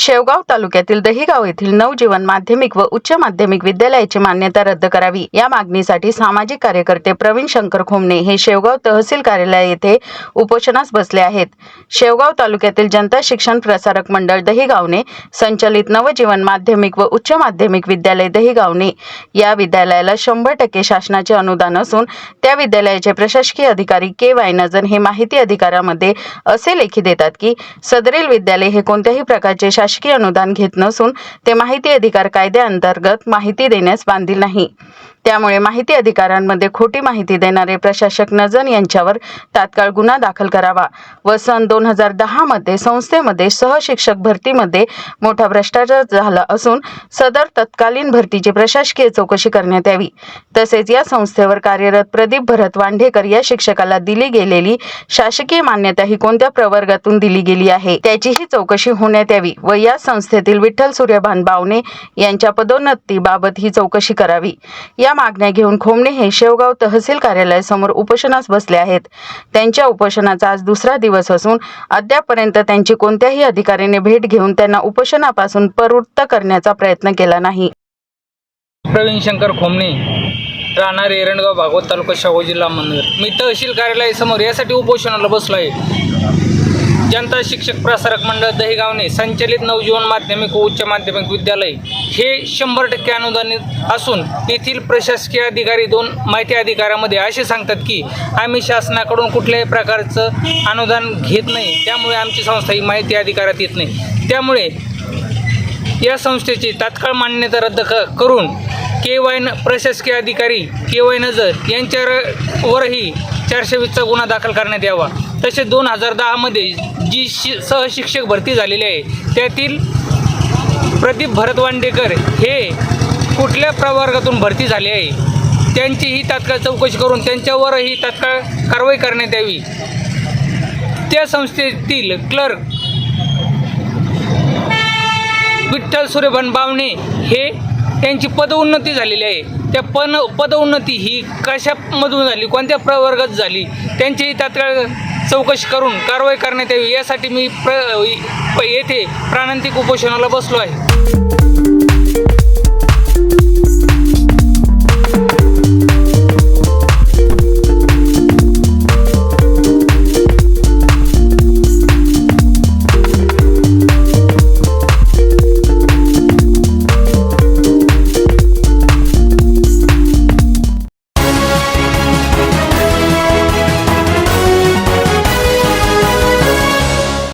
शेवगाव तालुक्यातील दहिगाव येथील नवजीवन माध्यमिक व उच्च माध्यमिक विद्यालयाची मान्यता रद्द करावी. या मागणीसाठी सामाजिक कार्यकर्ते प्रवीण शंकर खोमणे हे शेवगाव तहसील कार्यालय येथे उपोषणास बसले आहेत. शेवगाव तालुक्यातील जनता शिक्षण प्रसारक मंडळ दहिगावने संचलित नवजीवन माध्यमिक व उच्च माध्यमिक विद्यालय दहिगावने या विद्यालयाला शंभर टक्के शासनाचे अनुदान असून त्या विद्यालयाचे प्रशासकीय अधिकारी के वाय नजन हे माहिती अधिकारामध्ये असे लेखी देतात की सदरील विद्यालय हे कोणत्याही प्रकारचे शासकीय अनुदान घेत नसून ते माहिती अधिकार कायद्याअंतर्गत माहिती देण्यास बांधील नाही. त्यामुळे माहिती अधिकारांमध्ये खोटी माहिती देणारे प्रशासक नजन यांच्यावर तात्काळ गुन्हा दाखल करावा. व सन दोन हजार दहामध्ये संस्थेमध्ये सहशिक्षक भरतीमध्ये मोठा भ्रष्टाचार झाला असून सदर तत्कालीन भरतीची प्रशासकीय चौकशी करण्यात यावी. तसेच या संस्थेवर कार्यरत प्रदीप भरत वांढेकर या शिक्षकाला दिली गेलेली शासकीय मान्यता ही कोणत्या प्रवर्गातून दिली गेली आहे त्याचीही चौकशी होण्यात यावी व या संस्थेतील विठ्ठल सूर्यभान बावणे यांच्या पदोन्नतीबाबत ही चौकशी करावी. या मागण्या घेऊन खोमणे हे शेवगाव तहसील कार्यालयासमोर उपोषणास बसले आहेत. त्यांच्या उपोषणाचा आज दुसरा दिवस असून अद्यापपर्यंत त्यांची कोणत्याही अधिकाऱ्याने भेट घेऊन त्यांना उपोषणापासून प्रवृत्त करण्याचा प्रयत्न केला नाही. प्रवीण शंकर खोमणे राहणार एरणगाव भागवत तालुका शाहू जिल्हा मंदिर. मी तहसील कार्यालयासमोर यासाठी उपोषणाला बसलो आहे जनता शिक्षक प्रसारक मंडळ दहीगावने संचलित नवजीवन माध्यमिक व उच्च माध्यमिक विद्यालय हे शंभर टक्के अनुदानित असून तेथील प्रशासकीय अधिकारी दोन माहिती अधिकाऱ्यामध्ये असे सांगतात की आम्ही शासनाकडून कुठल्याही प्रकारचं अनुदान घेत नाही. त्यामुळे आमची संस्था ही माहिती अधिकारात येत नाही. त्यामुळे या संस्थेची तात्काळ मान्यता रद्द क करून के वाय न प्रशासकीय अधिकारी के वाय नजर यांच्यावरही वरही चारशे वीसचा गुन्हा दाखल करण्यात यावा. तसेच दोन हजार दहामध्ये जी शि सहशिक्षक भरती झालेली आहे त्यातील प्रदीप भरत वांडेकर हे कुठल्या प्रवर्गातून भरती झाले आहे त्यांचीही तात्काळ चौकशी करून त्यांच्यावरही तात्काळ कारवाई करण्यात यावी. त्या संस्थेतील क्लर्क विठ्ठल सूर्यभन बावणे हे त्यांची पदोन्नती झालेली आहे. त्या पन पदोन्नती ही कशामधून झाली? कोणत्या प्रवर्गात झाली? त्यांचीही तात्काळ चौकशी करून कारवाई करण्यात यावी यासाठी मी प्र येथे प्राणांतिक उपोषणाला बसलो आहे.